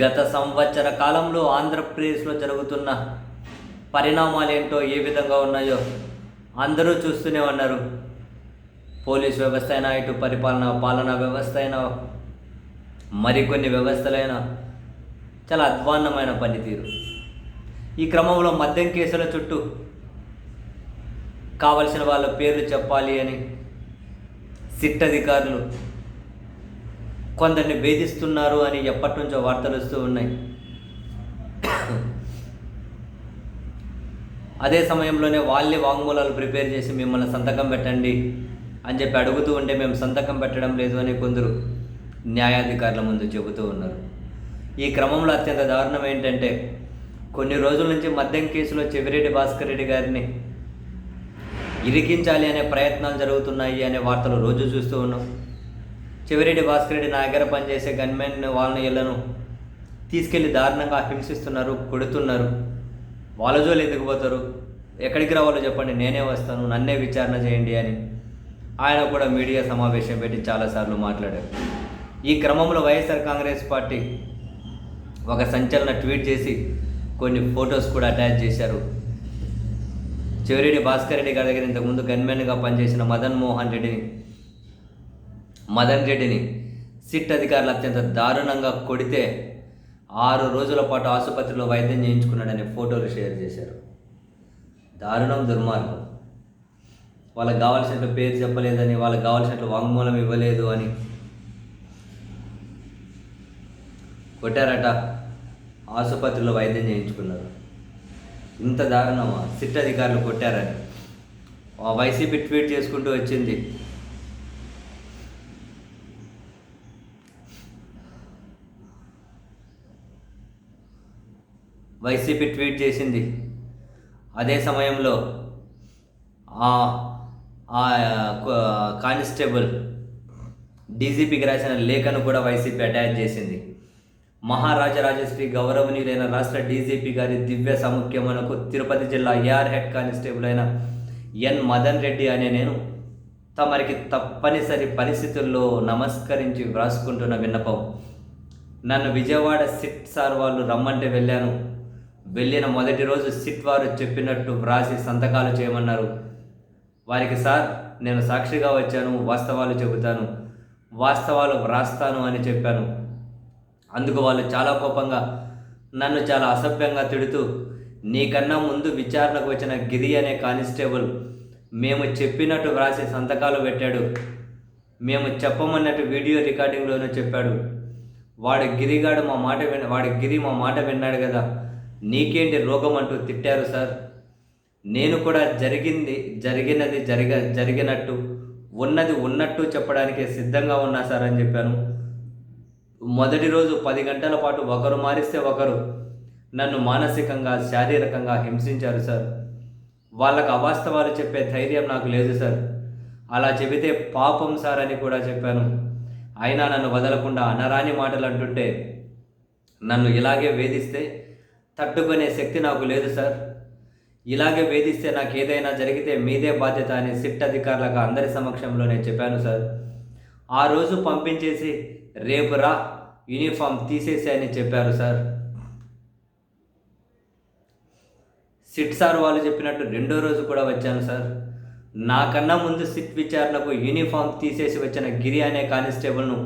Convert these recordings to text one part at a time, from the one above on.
గత సంవత్సర కాలంలో ఆంధ్రప్రదేశ్లో జరుగుతున్న పరిణామాలు ఏంటో ఏ విధంగా ఉన్నాయో అందరూ చూస్తూనే ఉన్నారు. పోలీస్ వ్యవస్థ అయినా ఇటు పరిపాలన పాలనా వ్యవస్థ అయినా మరికొన్ని వ్యవస్థలైనా చాలా అధ్వాన్నమైన పనితీరు. ఈ క్రమంలో మద్యం కేసుల చుట్టూ కావలసిన వాళ్ళ పేర్లు చెప్పాలి అని సిట్ అధికారులు కొందరిని వేధిస్తున్నారు అని ఎప్పటి నుంచో వార్తలు వస్తూ ఉన్నాయి. అదే సమయంలోనే వాళ్ళే వాంగ్మూలాలు ప్రిపేర్ చేసి మిమ్మల్ని సంతకం పెట్టండి అని చెప్పి అడుగుతూ ఉంటే మేము సంతకం పెట్టడం లేదు అని కొందరు న్యాయాధికారుల ముందు చెబుతూ ఉన్నారు. ఈ క్రమంలో అత్యంత దారుణం ఏంటంటే కొన్ని రోజుల నుంచి మద్యం కేసులో చెవిరెడ్డి భాస్కర్ రెడ్డి గారిని ఇరికించాలి అనే ప్రయత్నాలు జరుగుతున్నాయి అనే వార్తలు రోజు చూస్తూ ఉన్నాం. చెవిరెడ్డి భాస్కర్ రెడ్డి నా దగ్గర పనిచేసే గన్మెన్ వాళ్ళని ఇళ్ళను తీసుకెళ్ళి దారుణంగా హింసిస్తున్నారు కొడుతున్నారు. వాళ్ళ జోలు ఎందుకు పోతారు? ఎక్కడికి రావాలో చెప్పండి నేనే వస్తాను నన్నే విచారణ చేయండి అని ఆయన కూడా మీడియా సమావేశం పెట్టి చాలాసార్లు మాట్లాడారు. ఈ క్రమంలో వైఎస్ఆర్ కాంగ్రెస్ పార్టీ ఒక సంచలన ట్వీట్ చేసి కొన్ని ఫొటోస్ కూడా అటాచ్ చేశారు. చెవిరెడ్డి భాస్కర్ రెడ్డి గారి దగ్గర ఇంతకుముందు గన్మెన్గా పనిచేసిన మదన్ మోహన్ రెడ్డిని మదన్ రెడ్డిని సిట్ అధికారులు అత్యంత దారుణంగా కొడితే ఆరు రోజుల పాటు ఆసుపత్రిలో వైద్యం చేయించుకున్నాడనే ఫోటోలు షేర్ చేశారు. దారుణం దుర్మార్గం. వాళ్ళకి కావాల్సినట్లు పేరు చెప్పలేదని వాళ్ళకి కావాల్సినట్లు వాంగ్మూలం ఇవ్వలేదు అని కొట్టారట. ఆసుపత్రిలో వైద్యం చేయించుకున్నారు. ఇంత దారుణమా? సిట్ అధికారులు కొట్టారని. ఆ వైసీపీ ట్వీట్ చేసుకుంటూ వచ్చింది. వైసీపీ ట్వీట్ చేసింది. అదే సమయంలో ఆ ఆ కానిస్టేబుల్ డీజీపీకి రాసిన లేఖను కూడా వైసీపీ అటాచ్ చేసింది. మహారాజరాజశ్రీ గౌరవనీయులైన రాష్ట్ర డీజీపీ గారి దివ్య సముఖ్యమునకు తిరుపతి జిల్లా ఏఆర్ హెడ్ కానిస్టేబుల్ అయిన ఎన్ మదన్ రెడ్డి అనే నేను తమరికి తప్పనిసరి పరిస్థితుల్లో నమస్కరించి వ్రాసుకుంటున్న విన్నపం. నన్ను విజయవాడ సిట్ సార్ వాళ్ళు రమ్మంటే వెళ్ళాను. వెళ్ళిన మొదటి రోజు సిట్ వారు చెప్పినట్టు వ్రాసి సంతకాలు చేయమన్నారు. వారికి సార్ నేను సాక్షిగా వచ్చాను వాస్తవాలు చెబుతాను వాస్తవాలు వ్రాస్తాను అని చెప్పాను. అందుకు వాళ్ళు చాలా కోపంగా నన్ను చాలా అసభ్యంగా తిడుతూ నీకన్నా ముందు విచారణకు వచ్చిన గిరి అనే కానిస్టేబుల్ మేము చెప్పినట్టు వ్రాసి సంతకాలు పెట్టాడు. మేము చెప్పమన్నట్టు వీడియో రికార్డింగ్లోనూ చెప్పాడు. వాడు గిరిగాడు మా మాట విన వాడి గిరి మా మాట విన్నాడు కదా నీకేంటి రోగం అంటూ తిట్టారు సార్? నేను కూడా జరిగింది జరిగినది జరిగ జరిగినట్టు ఉన్నది ఉన్నట్టు చెప్పడానికి సిద్ధంగా ఉన్నా సార్ అని చెప్పాను. మొదటి రోజు పది గంటల పాటు ఒకరు మారిస్తే ఒకరు నన్ను మానసికంగా శారీరకంగా హింసించారు సార్. వాళ్ళకు అవాస్తవాలు చెప్పే ధైర్యం నాకు లేదు సార్. అలా చెబితే పాపం సార్ అని కూడా చెప్పాను. అయినా నన్ను వదలకుండా అనరాని మాటలు అంటుంటే నన్ను ఇలాగే వేధిస్తే తట్టుకునే శక్తి నాకు లేదు సార్. ఇలాగే వేధిస్తే నాకు ఏదైనా జరిగితే మీదే బాధ్యత అని సిట్ అధికారులకు అందరి సమక్షంలోనే చెప్పాను సార్. ఆ రోజు పంపించేసి రేపు రా యూనిఫామ్ తీసేసి అని చెప్పారు సార్. సిట్ సార్ వాళ్ళు చెప్పినట్టు రెండో రోజు కూడా వచ్చాను సార్. నాకన్నా ముందు సిట్ విచారణకు యూనిఫామ్ తీసేసి వచ్చిన గిరి అనే కానిస్టేబుల్ను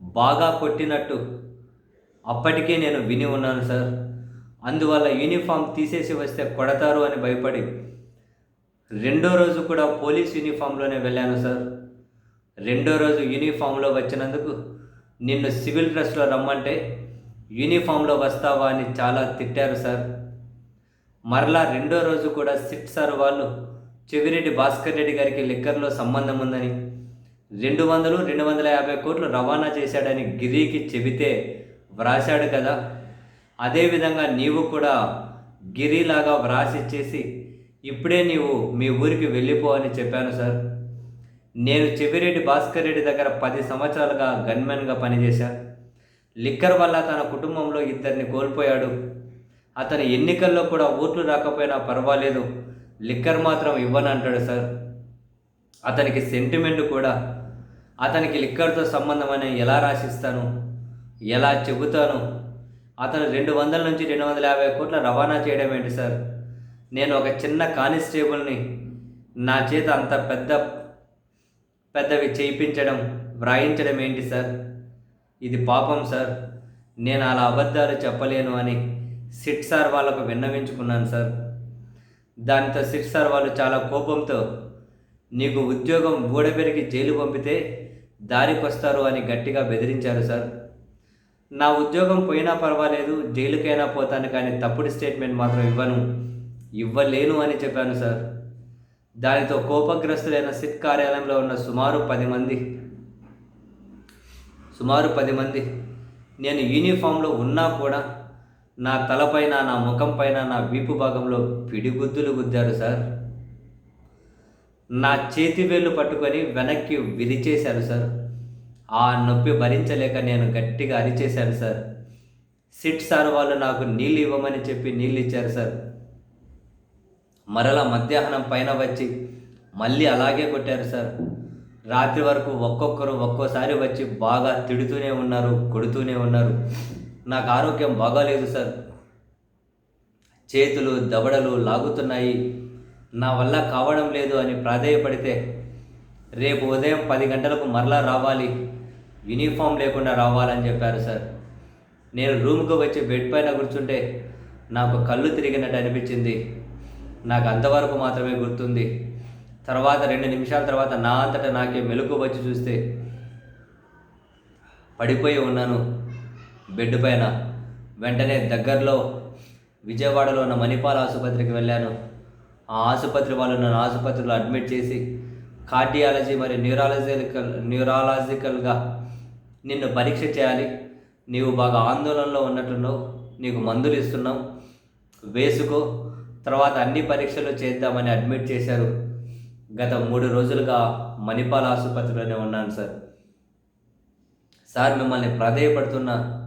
బాగా కొట్టినట్టు అప్పటికే నేను విని ఉన్నాను సార్. అందువల్ల యూనిఫామ్ తీసేసి వస్తే కొడతారు అని భయపడి రెండో రోజు కూడా పోలీస్ యూనిఫామ్లోనే వెళ్ళాను సార్. రెండో రోజు యూనిఫామ్లో వచ్చినందుకు నిన్ను సివిల్ డ్రెస్లో రమ్మంటే యూనిఫామ్లో వస్తావా అని చాలా తిట్టారు సార్. మరలా రెండో రోజు కూడా సిట్ సార్ వాళ్ళు చెవిరెడ్డి భాస్కర్ రెడ్డి గారికి లిక్కర్లో సంబంధం ఉందని రెండు వందలు రెండు వందల యాభై కోట్లు రవాణా చేశాడని గిరికి చెబితే వ్రాశాడు కదా. అదేవిధంగా నీవు కూడా గిరిలాగా వ్రాసి చేసి ఇప్పుడే నీవు మీ ఊరికి వెళ్ళిపో అని చెప్పాను సార్. నేను చెవిరెడ్డి భాస్కర్ రెడ్డి దగ్గర పది సంవత్సరాలుగా గన్మెన్గా పనిచేశా. లిక్కర్ వల్ల తన కుటుంబంలో ఇద్దరిని కోల్పోయాడు. అతని ఎన్నికల్లో కూడా ఓట్లు రాకపోయినా పర్వాలేదు. లిక్కర్ మాత్రం ఇవ్వనంటాడు సార్. అతనికి సెంటిమెంట్ కూడా. అతనికి లిక్కర్తో సంబంధం అని ఎలా రాసిస్తాను? ఎలా చెబుతాను? అతను రెండు వందల నుంచి రెండు వందల యాభై కోట్ల రవాణా చేయడం ఏంటి సార్? నేను ఒక చిన్న కానిస్టేబుల్ని నా చేత అంత పెద్ద పెద్దవి చేయించడం వ్రాయించడం ఏంటి సార్? ఇది పాపం సార్. నేను అలా అబద్ధాలు చెప్పలేను అని సిట్ సార్ వాళ్ళకు విన్నవించుకున్నాను సార్. దాంతో సిట్ సార్ వాళ్ళు చాలా కోపంతో నీకు ఉద్యోగం బూడబెరిగి జైలు పంపితే దారికొస్తారు అని గట్టిగా బెదిరించారు సార్. నా ఉద్యోగం పోయినా పర్వాలేదు జైలుకైనా పోతాను కానీ తప్పుడు స్టేట్మెంట్ మాత్రం ఇవ్వను. ఇవ్వలేను అని చెప్పాను సార్. దానితో కోపగ్రస్తులైన సిట్ కార్యాలయంలో ఉన్న సుమారు పది మంది. సుమారు పది మంది. నేను యూనిఫామ్లో ఉన్నా కూడా నా తలపైన నా ముఖం పైన నా వీపు భాగంలో పిడిగుద్దులు గుద్దారు సార్. నా చేతి వేళ్ళు పట్టుకొని వెనక్కి విరిచేశారు సార్. ఆ నొప్పి భరించలేక నేను గట్టిగా అరిచేశాను సార్. సిట్ సార్ వాళ్ళు నాకు నీళ్ళు ఇవ్వమని చెప్పి నీళ్ళు ఇచ్చారు సార్. మరలా మధ్యాహ్నం పైన వచ్చి మళ్ళీ అలాగే కొట్టారు సార్. రాత్రి వరకు ఒక్కొక్కరు ఒక్కోసారి వచ్చి బాగా తిడుతూనే ఉన్నారు కొడుతూనే ఉన్నారు. నాకు ఆరోగ్యం బాగాలేదు సార్. చేతులు దవడలు లాగుతున్నాయి. నా వల్ల కావడం లేదు అని ప్రాధేయపడితే రేపు ఉదయం పది గంటలకు మరలా రావాలి. యూనిఫామ్ లేకుండా రావాలని చెప్పారు సార్. నేను రూమ్కి వచ్చి బెడ్ పైన కూర్చుంటే నాకు కళ్ళు తిరిగినట్టు అనిపించింది. నాకు అంతవరకు మాత్రమే గుర్తుంది. తర్వాత రెండు నిమిషాల తర్వాత నా అంతటా నాకే మెలకు వచ్చి చూస్తే పడిపోయి ఉన్నాను. బెడ్ పైన వెంటనే దగ్గరలో విజయవాడలో ఉన్న మణిపాల్ ఆసుపత్రికి వెళ్ళాను. ఆ ఆసుపత్రి వాళ్ళు నన్ను ఆసుపత్రిలో అడ్మిట్ చేసి కార్డియాలజీ మరియు న్యూరాలజికల్ న్యూరాలజికల్గా నిన్ను పరీక్ష చేయాలి. నీవు బాగా ఆందోళనలో ఉన్నట్టున్నావు. నీకు మందులు ఇస్తున్నాం. వేసుకో. తర్వాత అన్ని పరీక్షలు చేద్దామని అడ్మిట్ చేశారు. గత మూడు రోజులుగా మణిపాల్ ఆసుపత్రిలోనే ఉన్నాను సార్. సార్ మిమ్మల్ని ప్రాధేయపడుతున్నా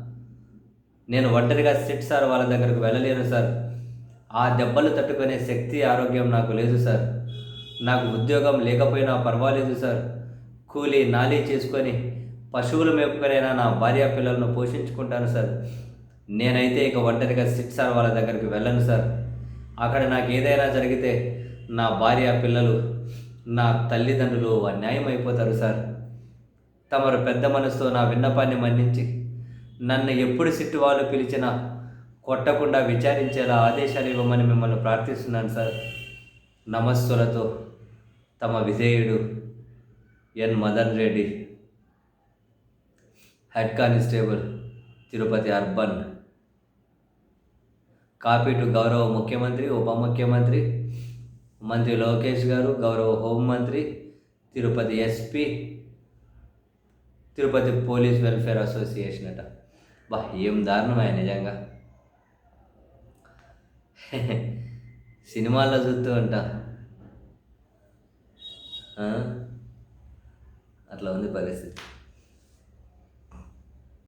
నేను ఒంటరిగా సిట్ సార్ వాళ్ళ దగ్గరకు వెళ్ళలేను సార్. ఆ దెబ్బలు తట్టుకునే శక్తి ఆరోగ్యం నాకు లేదు సార్. నాకు ఉద్యోగం లేకపోయినా పర్వాలేదు సార్. కూలీ నాలీ చేసుకొని పశువుల మేపుకొనైనా నా భార్య పిల్లలను పోషించుకుంటాను సార్. నేనైతే ఇక ఒంటరిగా సిట్ సార్ వాళ్ళ దగ్గరికి వెళ్ళను సార్. అక్కడ నాకు ఏదైనా జరిగితే నా భార్య పిల్లలు నా తల్లిదండ్రులు అన్యాయం అయిపోతారు సార్. తమరు పెద్ద మనసుతో నా విన్నపాన్ని మన్నించి నన్ను ఎప్పుడు సిట్టు వాళ్ళు పిలిచినా కొట్టకుండా విచారించేలా ఆదేశాలు ఇవ్వమని మిమ్మల్ని ప్రార్థిస్తున్నాను సార్. నమస్సులతో తమ విధేయుడు N Madan Reddy head constable Tirupati urban. Copy to గౌరవ ముఖ్యమంత్రి ఉప ముఖ్యమంత్రి మంత్రి లోకేష్ గారు గౌరవ హోంమంత్రి Tirupati SP Tirupati police welfare association అట. బా ఏం దారుణమే నిజంగా. సినిమాల్లో చూస్తూ ఉంటా. అట్లా ఉంది పరిస్థితి.